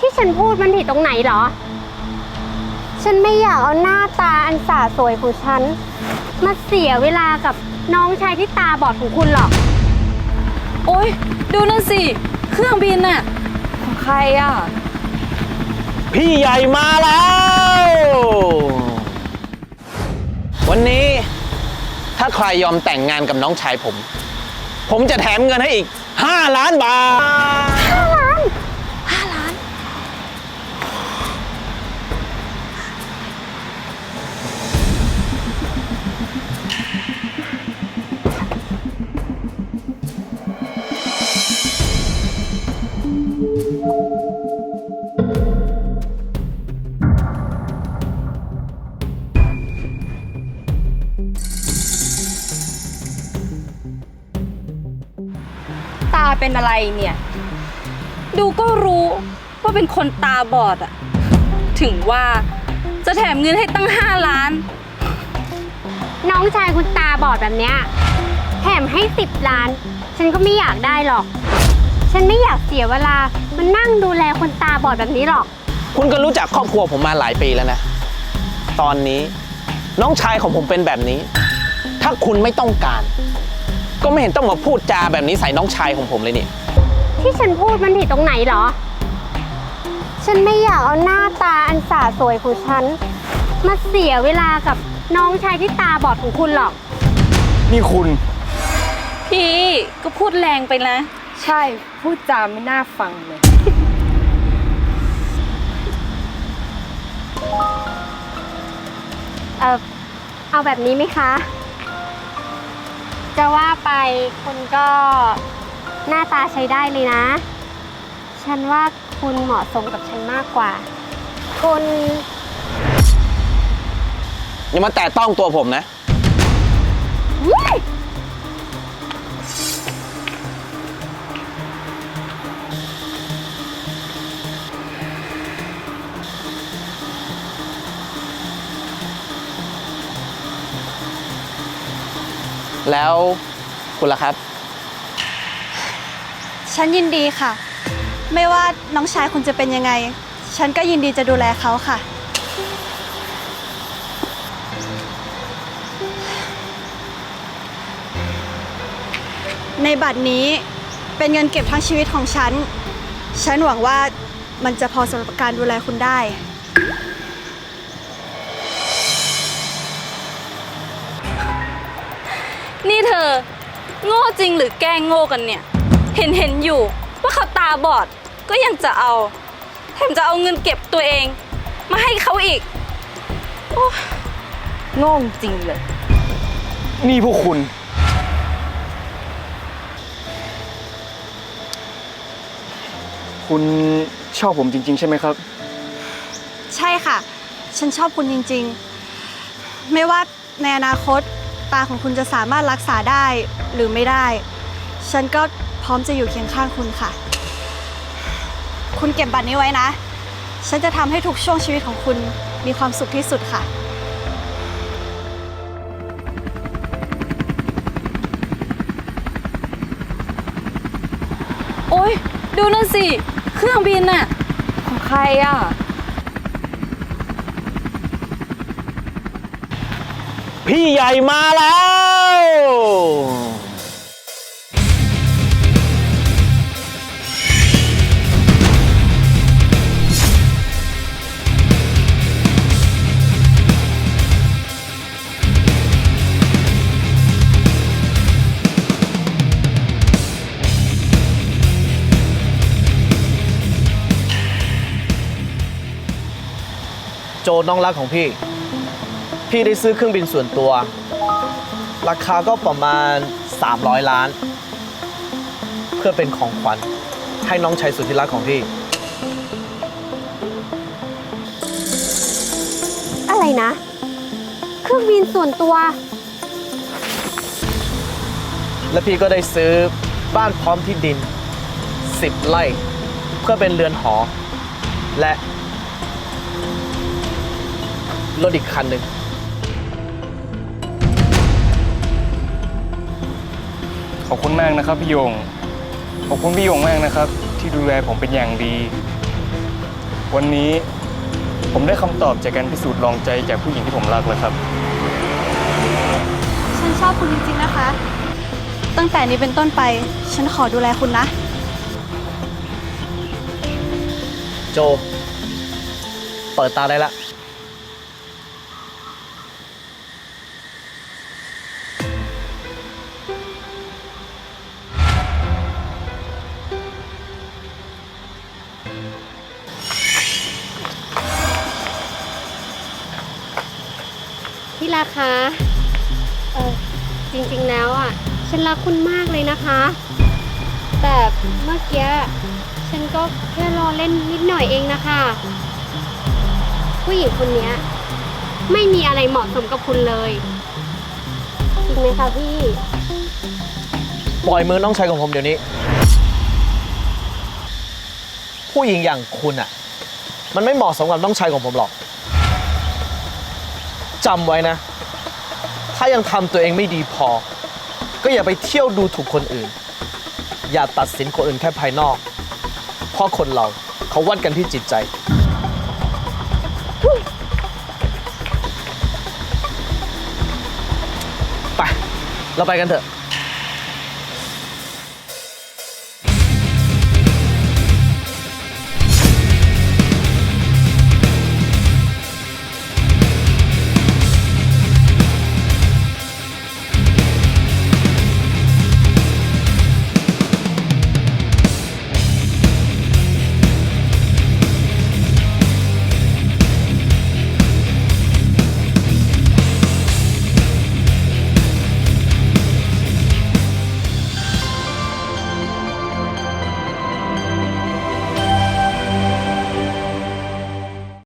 ที่ฉันพูดมันผิดตรงไหนเหรอ ฉันไม่อยากเอาหน้าตาอันสาสวยของฉัน มาเสียเวลากับน้องชายที่ตาบอดของคุณหรอก โอ๊ย ดูนั่นสิ เครื่องบินน่ะ ของใครอะ พี่ใหญ่มาแล้ว วันนี้ถ้าใครยอมแต่งงานกับน้องชายผม ผมจะแถมเงินให้อีก 5 ล้านบาท เป็นอะไรเนี่ย ดูก็รู้ว่าเป็นคนตาบอดอะถึงว่าจะแถมเงินให้ตั้ง 5 ล้าน น้องชายคุณตาบอดแบบเนี้ยแถมให้สิบล้าน ฉันก็ไม่อยากได้หรอก ฉันไม่อยากเสียเวลามานั่งดูแลคนตาบอดแบบนี้หรอก คุณก็รู้จักครอบครัวผมมาหลายปีแล้วนะ ตอนนี้น้องชายของผมเป็นแบบนี้ ถ้าคุณไม่ต้องการ ก็ไม่เห็นต้องมาพูดจาแบบนี้ใส่น้องชายของผมเลยนี่ ที่ฉันพูดมันผิดตรงไหนเหรอ ฉันไม่อยากเอาหน้าตาอันสาสวยของฉัน มาเสียเวลากับน้องชายที่ตาบอดของคุณหรอก นี่คุณ พี่ก็พูดแรงไปนะ ใช่พูดจาไม่น่าฟังเลย เออเอาแบบนี้ไหมคะ จะว่าไปคุณก็หน้าตาใช้ได้เลยนะ ฉันว่าคุณเหมาะสมกับฉันมากกว่า คุณ อย่ามาแตะต้องตัวผมนะ แล้วคุณล่ะครับ ฉันยินดีค่ะ ไม่ว่าน้องชายคุณจะเป็นยังไง ฉันก็ยินดีจะดูแลเขาค่ะ ในบัตรนี้เป็นเงินเก็บทั้งชีวิตของฉัน ฉันหวังว่ามันจะพอสำหรับการดูแลคุณได้ นี่เธอ โง่จริงหรือแกล้งโง่กันเนี่ย เห็นเห็นอยู่ว่าเขาตาบอดก็ยังจะเอา แถมจะเอาเงินเก็บตัวเอง มาให้เขาอีกโง่จริงเลย นี่พวกคุณ คุณชอบผมจริง ๆ ใช่ไหมครับ ใช่ค่ะ ฉันชอบคุณจริง ๆ ไม่ว่าในอนาคต ตาของคุณจะสามารถรักษาได้หรือไม่ได้ ฉันก็พร้อมจะอยู่เคียงข้างคุณค่ะ คุณเก็บบัตรนี้ไว้นะ ฉันจะทำให้ทุกช่วงชีวิตของคุณมีความสุขที่สุดค่ะ โอ๊ย ดูนั่นสิ เครื่องบินน่ะ ของใครอะ พี่ใหญ่มาแล้ว โจน้องรักของพี่ พี่ได้ซื้อเครื่องบินส่วนตัว ราคาก็ประมาณ 300 ล้าน เพื่อเป็นของขวัญให้น้องชายสุดที่รักของพี่ อะไรนะ เครื่องบินส่วนตัว และพี่ก็ได้ซื้อบ้านพร้อมที่ดิน 10 ไร่ เพื่อเป็นเรือนหอ และรถอีกคันหนึ่ง ขอบคุณมากนะครับพี่โยง ขอบคุณพี่โยงมากนะครับ ที่ดูแลผมเป็นอย่างดี วันนี้ผมได้คำตอบจากการพิสูจน์ลองใจจากผู้หญิงที่ผมรักแล้วครับ ฉันชอบคุณจริงๆนะคะ ตั้งแต่นี้เป็นต้นไป ฉันขอดูแลคุณนะ โจ เปิดตาได้ละ ที่ราคาเออจริงๆแล้วอะ ฉันรักคุณมากเลยนะคะ แต่เมื่อกี้ฉันก็แค่รอเล่นนิดหน่อยเองนะคะ ผู้หญิงคนนี้ไม่มีอะไรเหมาะสมกับคุณเลย จริงไหมคะพี่ ปล่อยมือน้องชายของผมเดี๋ยวนี้ ผู้หญิงอย่างคุณอะ มันไม่เหมาะสมกับน้องชายของผมหรอก จำไว้นะ ถ้ายังทำตัวเองไม่ดีพอ ก็อย่าไปเที่ยวดูถูกคนอื่น อย่าตัดสินคนอื่นแค่ภายนอก เพราะคนเราเขาวัดกันที่จิตใจ ไป เราไปกันเถอะ